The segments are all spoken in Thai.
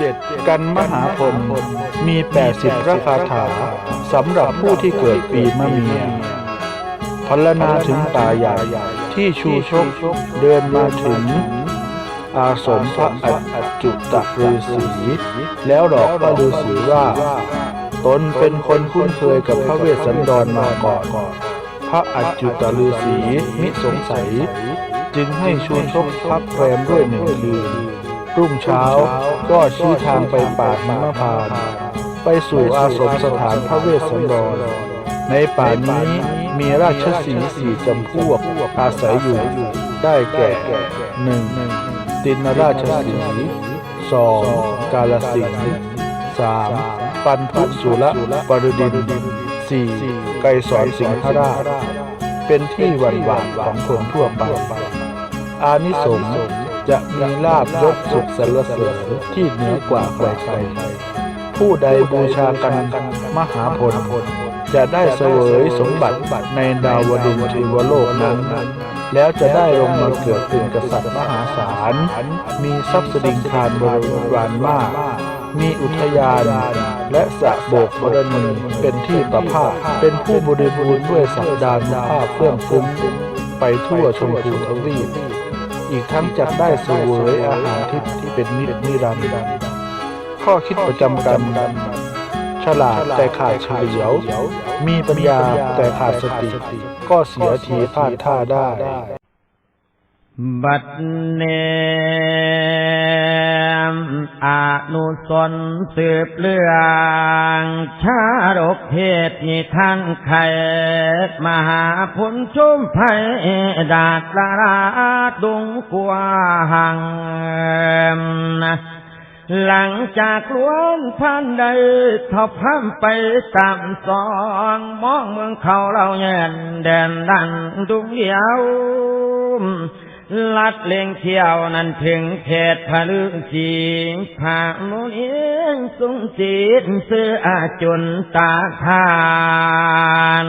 จ็ดกันมหาพลมีแปดสิบพระคาถาสำหรับผู้ที่เกิดปีมะเมียพรรณนาถึงป่าใหญ่ที่ชูชกเดินมาถึง อาสมพระอัจจุตะฤาษีแล้วหลอกพระฤาษีว่า ตนเป็นคนคุ้นเคยกับพระเวสสันดรมาก่อนพระอัจจุตฤาษีมิสงสัย จึงให้ชูชกพักแรมด้วยหนึ่งคืน รุ่งเช้าก็ชี้ทางไปป่าหิมพานไปสู่อาสมสถานพระเวสสันดร ในป่านี้มีราชสีสี่จำพวกอาศัยอยู่ ได้แก่หนึ่งตินราชสีสองกาลสิงห์สามปันทุสุระปรดินสี่ไกสอนสิงหราชเป็นที่หวั่นหวาดของคนทั่วไปอานิสงส์ จะมีลาบยศสุขสรรเสริญที่เหนือกว่าใครๆผู้ใดบูชากันมหาพล จะได้เสวยสมบัติในดาวดึงส์เทวโลกนั้น แล้วจะได้ลงมาเกิดเป็นกษัตริย์มหาศาล มีทรัพย์สดิงคารบริวารมาก มีอุทยานและสะโบกบรณีเป็นที่ประภาสเป็นผู้บริบูรณ์ด้วยสัปดาห์ภาพเฟื่องฟุ้งไปทั่วชมพูทวีป อีกทั้งจักได้เสวยอาหารทิพย์ที่เป็นนิจนิรันดร์ข้อคิดประจำกันฉลาดแต่ขาดเฉลียว มีปัญญาแต่ขาดสติ ก็เสียทีพลาดท่าได้ บัดเน นุสนสืบเรื่องชาดกเพศนิทานไขมหาพุนชุมไพดาดลาลาดุงกวาหังหลังจากล้วนพันใดทอพัมไปตามสองมองเมืองเขาเราเย็นแดนดันดุงเดียว ลัดเลงเที่ยวนั้นถึงเขตผาลึงจีผามุนเองสุงจีตเสื้อจุนตาทาน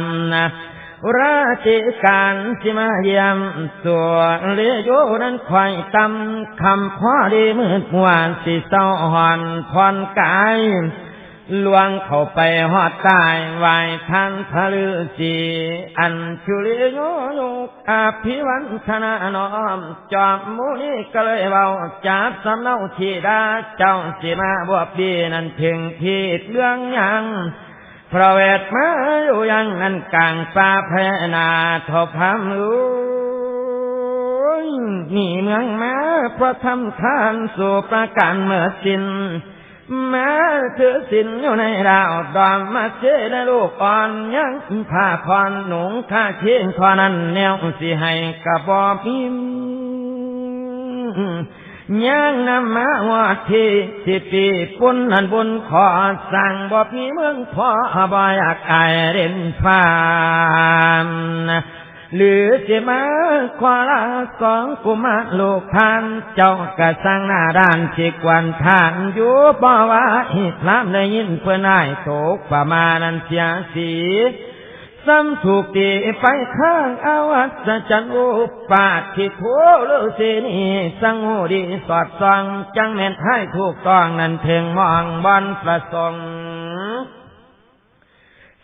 ราชิการสิมาเยี่ยมสัวนเลโยนั้นควายตำคำพ่อดีมืดมวานสิเศร้าหอนพรกาย ลวงเข้าไปหอดตายไหวท่านพระฤาษีอันชุลิโยโยกอภิวันธนาน้อม จอมมูนี้ก็เลยเบาจับสำเนาทีดาเจ้าสิมาบวบดีนั้นถึงที่เรื่องยังพระเวทมาอยู่ยังนั้นกลางป่าแพนาทบพามรู้นี่เมืองมาพระทำทานสู่ประการเมื่อสิ้น แม้ถือสินอยู่ในดาวดอมมาเจในลูกอ่อนยังผ้าคอนหนุงข้าเชียงคอนั้นแนวสิให้กระบอกพิมยังนำมาว่าที่สิปีปุ่นนันบุญขอสั่งบอกมีเมืองพอบอยากอายเด่นฟ้าม หรือจะมาควาลาสองกุมารลูกทานเจ้ากระสังหน้าด้านสิกวันทานอยู่บ่ว่าอิพรามได้ยินเพื่อนายตกประมาณนั้นเสียสีซ้ำถูกตีไปข้างอาวัศจันโอปาที่โถเลอเสนีสังโอดีสอดส่องจังแม่นให้ถูกต้องนั้นถึงมองบอนประสงค์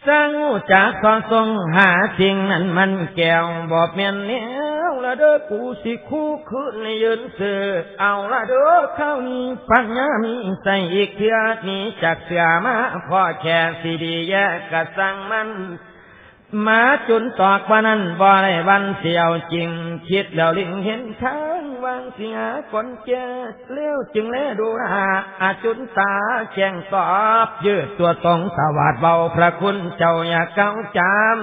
สร้างจากสอนทรงหาสิ่งนั้นมันแก้วบอกเมียนเนี้ยวละเด้อกูสิคู่คืนในยืนเสือเอาละเด้อเข้านี้ปัญญามีใส่อีกเทือนี้จากเสือมาพ่อแค่สีดีแยกกะสั่งมันมาจุนตอกว่านั้นบ่ได้วันเสียวจริง คิดแล้วลิงเห็นทาง งเสียคนเจอเลี้ยวจึงแลดูหาอาจุนตาแข่งสอบ ยืดตัวตรงสวัสดเบาพระคุณเจ้าอย่าเก้าจาม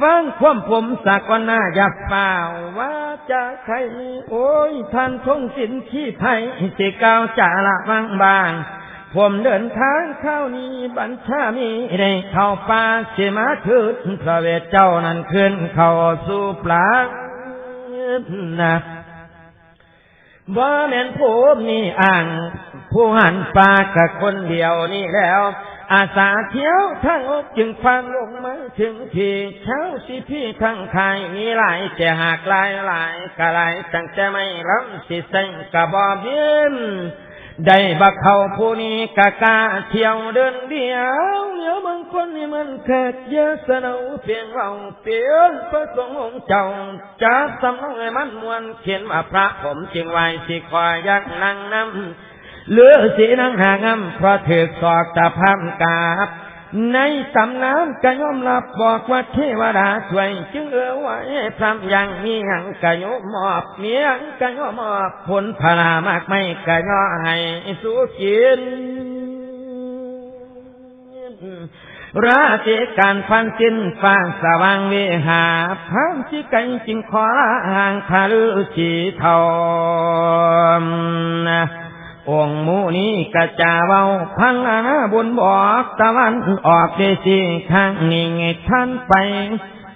ฟังความผมสักวันหน้าอย่าเปล่าว่าจะใครโอ้ยท่านทงสินที่ไทยสิเก้าจ่าละบางบางผมเดินทางเข้านี้บัญชามีได้เข้าป่าเสมาถือพระเวทเจ้านั้นขึ้นเข้าสู่ปลานะ บ่แม่นผมนี่อ่าง ผู้หันปากับคนเดียวนี่แล้ว อาสาเที่ยวทั้งอกจึงฟังลงมาถึงที่เช้าสิพี่ทั้งไทยมีหลายแต่หากหลายหลายกะหลายตั้งแต่ไม่รับสิเส้นกะบอเบี้ยนได้บักเขาผู้นี้กะกาเที่ยวเดินเดียวเหนียวบาง คนนี่มันแขกเยอะสนอเปลี่ยนเราเปลี่ยนพระสงฆ์องค์เจ้าจะสำนักให้มันมวนเขียนว่าพระผมจึงไหวสิคอยยักนั่งน้ำเหลือสีนังหางำเพราะถือสอกตะพามกาบ ในตำนานก็ยอมรับบอกว่าเทวดาช่วย จึงเออไว้พรำยังมีหังก็ยมมอบเมียงก็ยมมอบผลพลามากไม่ก็ยอให้สู้กิน ราชการพันสิ้นฟางสว่างเวหาพันที่ไกลจิงขอลาห่างคาลือสีทององค์มูนี้กระจาเว้าพังอาณาบุญบอกตะวันออกเดสีข้างนี้ไงท่านไป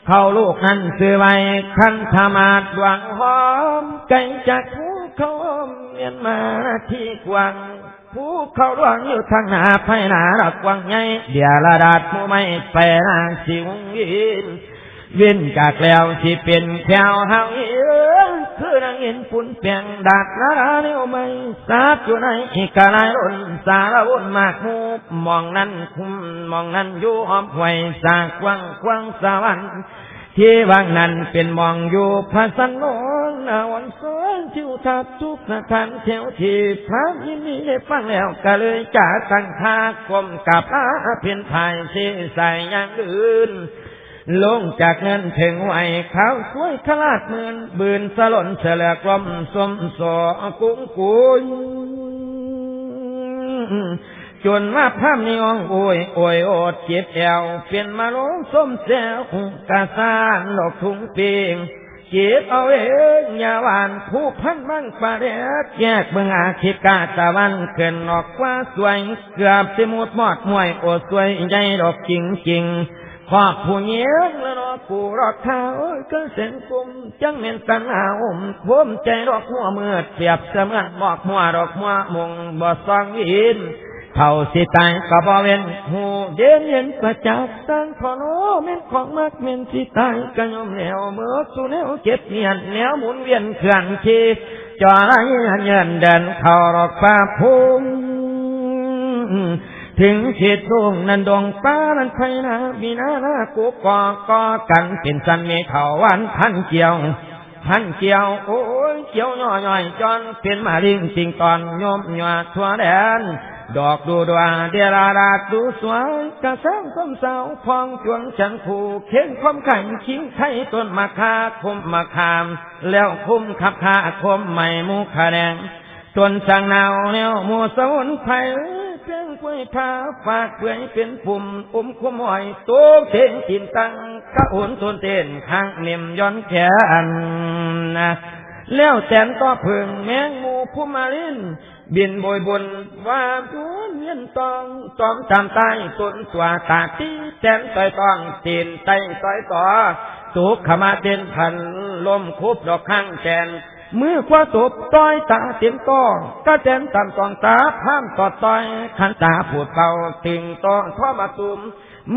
เข้าลูกนั้นซื้อไว้คันธมาดดวงหอมไก่จากภูเขาเมียนมาที่กวาง ผู้เขาดวงอยู่ทางหน้าไพหนารักวังใหญ่เดียระดาดผู้ไม่ไปนางสิวยินว้นจากแล้วสิเป็นแถวเฮาเอ๋ยคือนางเห็นปุ่นเปียงดาดนาราเนียวไม่สาดอยู่ในอีกลายร่นสารวุ่นมากมูมองนั้นคุมมองนั้นอยู่หอมหวยสากกวังกวังสวรรค์ ที่วางนั้นเป็นมองอยู่พระสันนนนาวันสวนทิวทัศน์ทุกสถานเที่ยวที่พระยินดีได้ฟังแล้วก็เลยจะตั้งท่ากลมกับพระเพียนภายเสใส่อย่างอื่นลงจากเงินถึงไหวเขาสวยขลาดเมือนบืนสลนเฉลกลมสมสอกุ้งกุย จนว่าพามนิยองโอยโอยโอดเจ็บแอวเปลี่ยนมาลงส้มแซวกาซานดอกทุ่งเปียงเจ็บเอาเองยาหวานผู้พันบังปลาเดดแยกเบืองอาคิกาตะวันเกินออกว่าสวยเกือบสิมุดมอดมวยโอดสวยใหญ่ดอกจริงจริงขอบผู้เยี่ยงและนอผู้รอกเท้าก็เส้นกุมจังเม็นตันอาอมคมใจดอกหัวเมื่อเปียบเสมือนบอกหัวดอกหัวมงบ่ซองอิน เท่าสิตายก็บ่เว้นหูเด่นเห็นประจักษ์ตั้งพอโนเม่นของมักเม่นสิตายก็ยอมแนวเมื่อสู่แนวเก็บเงียนแนวหมุนเวียนเคลื่อนที่จอไรเงินเดินเข้ารอกฟ้าพุ่มถึงเขตทุ่งนันดวงป้านันไพนาบีนาหน้ากูกอกอกันเป็นสันเมเถาวันพันเกี่ยวพันเกี่ยวโอ้ยเกี่ยวย่อย่อยจอนเป็นมาลิงสิงตอนโยมหยาทั่วแดน ดอกดูดวงเดราดาดูสวยกระสังส้มสาวพองจวงฉันผูกเข็นคมไข่คิงไข่ต้นมะคาคมมะขาม แล้วคุมขับคาคมใหม่มูขาแดงต้นสังนาวแนวหมูสมุนไพรเพียงกล้วยพาฝากเปื่อยเป็นปุ่มอุ้มขมอยตัวเทงกินตังกะอุ่นต้นเต้นข้างเนียมย้อนแขนนะแล้วแสนต่อเพิงแมงมูผู้มาลิน บินโบยบนว่าบุญเงินตองตอมตามใต้ต้นตัวตาตีแจมต่อยตองตีนไตต่อยต่อสุขมาเต็นพันลมคุบดอกข้างแจน มือขวาตบต้อยตาเตียงตองก็แสนตามตองตาพามตอดต้อยขันตาปวดเป่าติงตองท่อมาตุม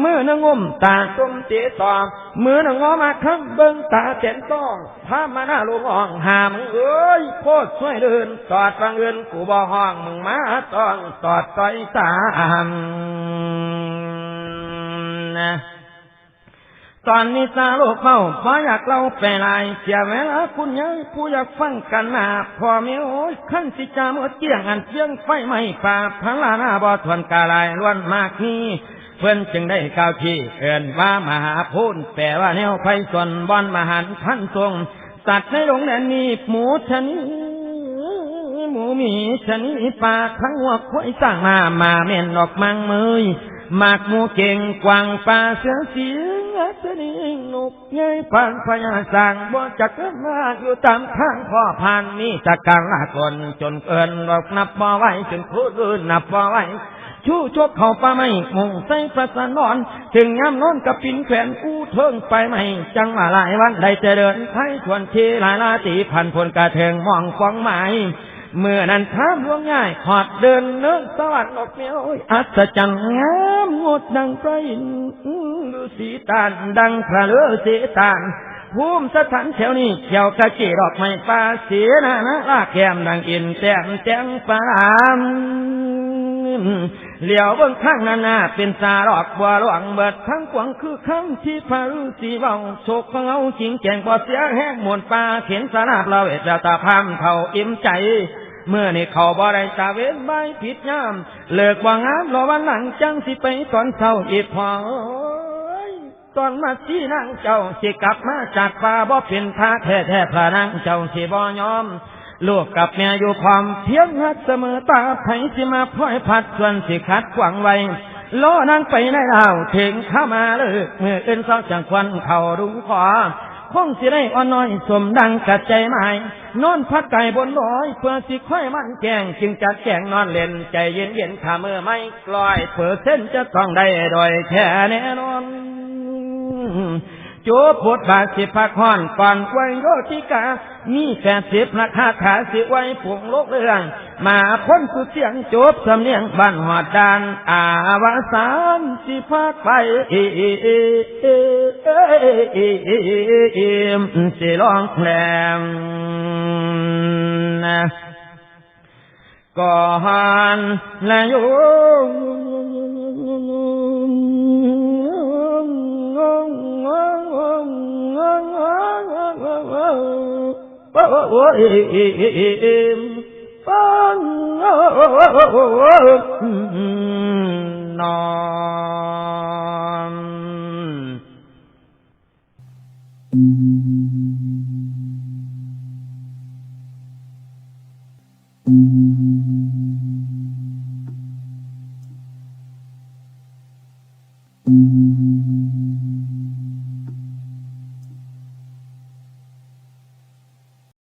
มือนางมตาตุ้มเจตองมือนางอมาข้างเบิ้งตาเจนต้องพามาหน้าลงห้องหามึงเอ้ยโคตรช่วยเดินตอดฟังเงินกูบ่ห้องมึงมาต้องตอดต่อยตามนะ ตอนนี้ตาโลกเข้าพออยากเล่าไปลายเสียเวลาคุณยายผู้อยากฟังกันหนาพอมีโอ้ยขั้นสิจามื่อเกี่ยงอันเที่ยงไฟไหม้ป่าพังลาหน้าบ่ทวนกาลายล้วนมากนี้เพื่อนจึงได้กล่าวที่เอินว่ามหาพูนแปลว่าแนวไฟส่วนบอนมหันพันทรงสัตว์ในโรงแรมมีหมูชนิดหมูมีชนิดปลาทั้งหัวควายสร้างมามาเม่นดอกมังเมย หมากมูเก่งกวางปลาเสือเสียงอัศนีนกเงยผ่านพญาสร้างบ่จักเกินมาอยู่ตามทางพ่อผ่านมีจักการลากลจนเกินดอกนับบ่ไหวจนพูดอื่นนับบ่ไหวชู้ชกเขาป่าไม่มุงใส่ประสานนอน ถึงย้ำนอนกับปินแขวนกู้เทิงไปไม่ จังมาหลายวันได้เจริญไทยชวนเชหลายลาตีพันพลกระเทงมองฟองไม้ เมื่อนั้นท้ามลวงง่ายขอดเดินเนื้อสวรรค์ออกเมียวอัศจรรย์งามงดดังไพรดูสีตานดังพระเลือเสตานภูมิสถานแถวนี้เขียวกะจีดอกไม้ป่าเสียนานะลากแก้มดังอินแต้มแจ้งปามเหลียวเบื้องข้างนานาเป็นสาดอกบัวหลวงเบิดทั้งกวางคือคำที่พารุสีเบาโศกของเอาจริงแจงบ่เสียแห้งมวนป่าเข็นสาราบเราเอจาตาพามเท่าอิ่มใจ เมื่อนี่เขาบ่ได้ตาเว้นใบผิดยาม เลิกว่างามรอวันหลังจังสิไปตอนเช้าอีกพอตอนมาที่นางเจ้าสิกลับมาจากป่าบ่เป็นท่าแท้แท้พระนางเจ้าสิบ่ยอมลูกกับแม่อยู่ความเพียงหักเสมอตาไผสิมาพลอยพัดส่วนสิขัดขวางไว้ล้อนางไปในดาวถึงเข้ามาเลยเมื่ออื่นเศร้าจังควันเข่ารุงขอ คงสิได้อ่อนน้อยสมดังกัดใจหมายนอนพักไก่บนร้อยเพื่อสิค่อยมันแกงจึงจัดแกงนอนเล่นใจเย็นเย็นขามือไม่กลอยเผื่อเส้นจะต้องได้โดยแค่แน่นอน จูบทบาทสิพักห่อนก่อนไวยโรติกา มีแค่สิบราคาขาสิไว้ผงโลกเรื่อง มาพ้นสุดเสียงจบสำเนียงบ้านหอดดาน อาวสานสิพักไปเอเอเอเอเอเอเอเอสิลองแคลมนะก่อนและอยู่ 嗯嗯嗯